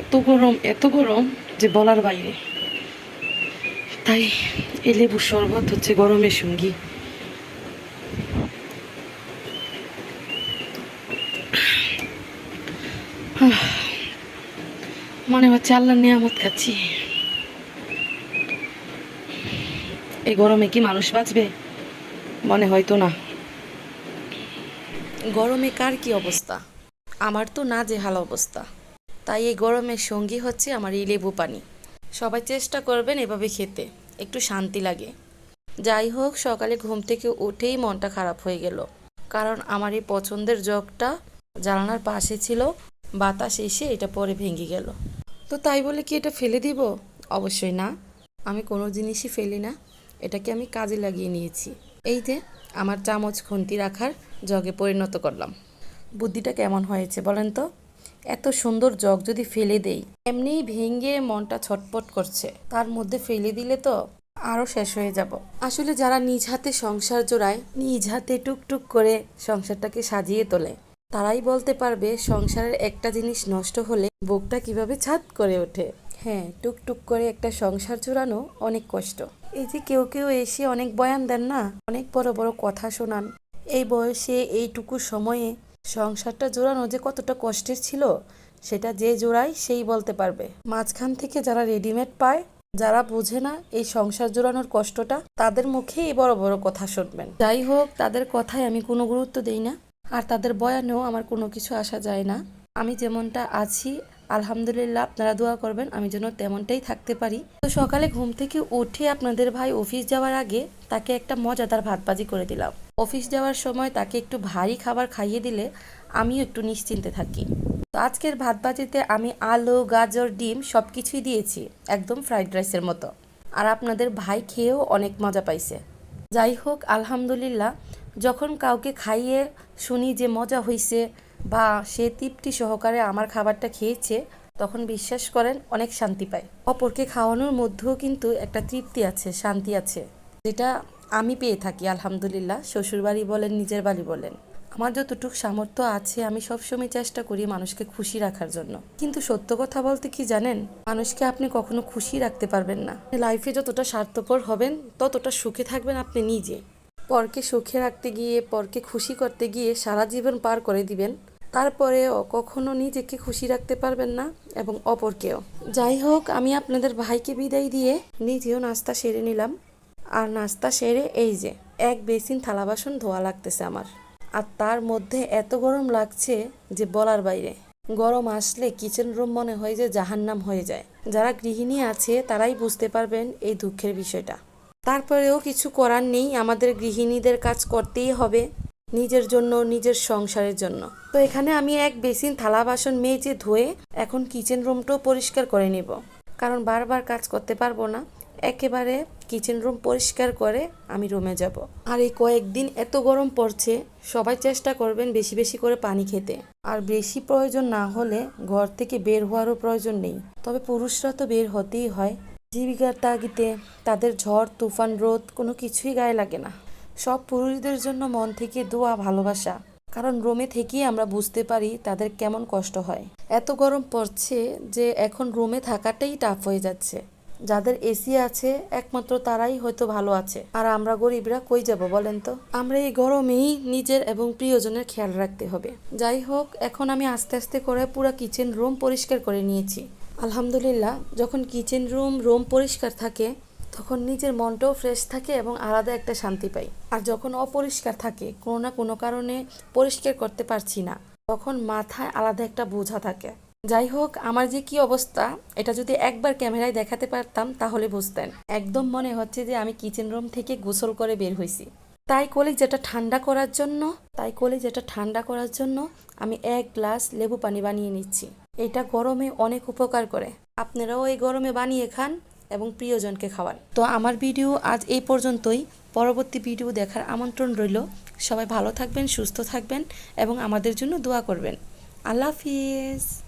এত গরম এত গরম যে বলার বাইরে। তাই এই লেবুর শরবত হচ্ছে গরমের সঙ্গী। মনে হচ্ছে আল্লাহ নিয়ামত খাচ্ছি। এই গরমে কি মানুষ বাঁচবে? মনে হয়তো না। গরমে কার কি অবস্থা? আমার তো না যে হাল অবস্থা। তাই এই গরমের সঙ্গী হচ্ছে আমার এই লেবু পানি। সবাই চেষ্টা করবেন এভাবে খেতে, একটু শান্তি লাগে। যাই হোক, সকালে ঘুম থেকে উঠেই মনটা খারাপ হয়ে গেল। কারণ আমার এই পছন্দের জগটা জানালার পাশে ছিল, বাতাস এসে এটা পরে ভেঙে গেল। তো তাই বলে কি এটা ফেলে দিব? অবশ্যই না। আমি কোনো জিনিসই ফেলি না। এটাকে আমি কাজে লাগিয়ে নিয়েছি। এই যে, আমার চামচ খুন্তি রাখার জগে পরিণত করলাম। বুদ্ধিটা কেমন হয়েছে বলেন তো? এত সুন্দর জগ যদি ফেলে দেই এমনিই ভেঙে মনটা ছটপট করছে। তার মধ্যে ফেলে দিলে তো আরও শেষ হয়ে যাব। আসলে যারা নিজ হাতে সংসার জোড়ায়, নিজ হাতে টুকটুক করে সংসারটাকে সাজিয়ে তোলে, তারাই বলতে পারবে সংসারের একটা জিনিস নষ্ট হলে বুকটা কীভাবে ছাদ করে ওঠে। হ্যাঁ টুকটুক করে একটা সংসার জোড়ানো অনেক কষ্ট। এই যে কেউ কেউ এসে অনেক বয়ান দেন না, অনেক বড় বড় কথা শোনান। এই বয়সে এইটুকু সময়ে সংসারটা জোড়ানো যে কতটা কষ্টের ছিল, সেটা যে জোড়ায় সেই বলতে পারবে। মাঝখান থেকে যারা রেডিমেড পায়, যারা বোঝে না এই সংসার জোড়ানোর কষ্টটা, তাদের মুখেই বড় বড় কথা শুনবেন। যাই হোক, তাদের কথায় আমি কোনো গুরুত্ব দিই না, আর তাদের বয়ানেও আমার কোনো কিছু আসা যায় না। আমি যেমনটা আছি আলহামদুলিল্লাহ, আপনারা দোয়া করবেন, আমি যেন তেমনটাই থাকতে পারি। তো সকালে ঘুম থেকে উঠে আপনাদের ভাই অফিস যাওয়ার আগে তাকে একটা মজাদার ভাতবাজি করে দিলাম। অফিস যাওয়ার সময় তাকে একটু ভারী খাবার খাইয়ে দিলে আমিও একটু নিশ্চিন্তে থাকি। তো আজকের ভাতবাজিতে আমি আলু, গাজর, ডিম সব কিছুই দিয়েছি, একদম ফ্রাইড রাইসের মতো। আর আপনাদের ভাই খেয়েও অনেক মজা পাইছে। যাই হোক, আলহামদুলিল্লাহ, যখন কাউকে খাইয়ে শুনি যে মজা হইছে বা সে তৃপ্তি সহকারে আমার খাবারটা খেয়েছে, তখন বিশ্বাস করেন অনেক শান্তি পায়। অপরকে খাওয়ানোর মধ্যেও কিন্তু একটা তৃপ্তি আছে, শান্তি আছে, যেটা আমি পেয়ে থাকি, আলহামদুলিল্লাহ। শ্বশুরবাড়ি বলেন, নিজের বাড়ি বলেন। আমার যতটুকু সামর্থ্য আছে, আমি সবসময় চেষ্টা করি মানুষকে খুশি রাখার জন্য। কিন্তু সত্য কথা বলতে কি জানেন? মানুষকে আপনি কখনো খুশি রাখতে পারবেন না। লাইফে যতটা স্বার্থপর হবেন, ততটা সুখে থাকবেন আপনি নিজে। পরকে সুখে রাখতে গিয়ে, পরকে খুশি করতে গিয়ে সারা জীবন পার করে দিবেন। তারপরেও কখনো নিজেকে খুশি রাখতে পারবেন না এবং অপরকেও। যাই হোক, আমি আপনাদের ভাইকে বিদায় দিয়ে নিজেও নাস্তা সেরে নিলাম। আর নাস্তা সেরে এই যে, এক বেসিন থালা বাসন ধোয়া লাগতেছে আমার। আর তার মধ্যে এত গরম লাগছে যে বলার বাইরে। গরম আসলে কিচেন রুম মনে হয় যে জাহান্নাম হয়ে যায়। যারা গৃহিণী আছে, তারাই বুঝতে পারবেন এই দুঃখের বিষয়টা। তারপরেও কিছু করার নেই, আমাদের গৃহিণীদের কাজ করতেই হবে। নিজের জন্য, নিজের সংসারের জন্য। তো এখানে আমি এক বেসিন থালা বাসন মেজে ধুয়ে এখন কিচেন রুমটাও পরিষ্কার করে নিব। কারণ বারবার কাজ করতে পারব না। একেবারে কিচেন রুম পরিষ্কার করে আমি রুমে যাব। আর এই কয়েকদিন এত গরম পড়ছে, সবাই চেষ্টা করবেন বেশি বেশি করে পানি খেতে। আর বেশি প্রয়োজন না হলে ঘর থেকে বের হওয়ারও প্রয়োজন নেই। তবে পুরুষরা তো বের হতেই হয়। জীবিকার তাগিতে তাদের ঝড়, তুফান, রোদ কোনো কিছুই গায়ে লাগে না। সব পুরুষদের জন্য মন থেকে দোয়া, ভালোবাসা। কারণ রোমে থেকেই আমরা বুঝতে পারি তাদের কেমন কষ্ট হয়। এত গরম পড়ছে যে এখন রুমে থাকাটাই টাফ হয়ে যাচ্ছে। যাদের এসি আছে, একমাত্র তারাই হয়তো ভালো আছে। আর আমরা গরিবরা কই যাব বলেন তো? আমরা এই গরমেই নিজের এবং প্রিয়জনের খেয়াল রাখতে হবে। যাই হোক, এখন আমি আস্তে আস্তে করে পুরো কিচেন রুম পরিষ্কার করে নিয়েছি। আলহামদুলিল্লাহ, যখন কিচেন রুম রুম পরিষ্কার থাকে তখন নিজের মনটাও ফ্রেশ থাকে এবং আলাদা একটা শান্তি পাই। আর যখন অপরিষ্কার থাকে, কোনো না কোনো কারণে পরিষ্কার করতে পারছি না, তখন মাথায় আলাদা একটা বোঝা থাকে। যাই হোক, আমার যে কি অবস্থা, এটা যদি একবার ক্যামেরায় দেখাতে পারতাম, তাহলে বুঝতেন। একদম মনে হচ্ছে যে আমি কিচেন রুম থেকে গোসল করে বের হয়েছি তাই কলি যেটা ঠান্ডা করার জন্য, তাই কলি যেটা ঠান্ডা করার জন্য আমি এক গ্লাস লেবু পানি বানিয়ে নিচ্ছি। এটা গরমে অনেক উপকার করে। আপনারাও এই গরমে বানিয়ে খান। এবং প্রিয়জনকে খাওয়ান। তো আমার ভিডিও আজ এই পর্যন্তই। পরবর্তী ভিডিও দেখার আমন্ত্রণ রইল। সবাই ভালো থাকবেন, সুস্থ থাকবেন এবং আমাদের জন্য দোয়া করবেন। আল্লাহ হাফিজ।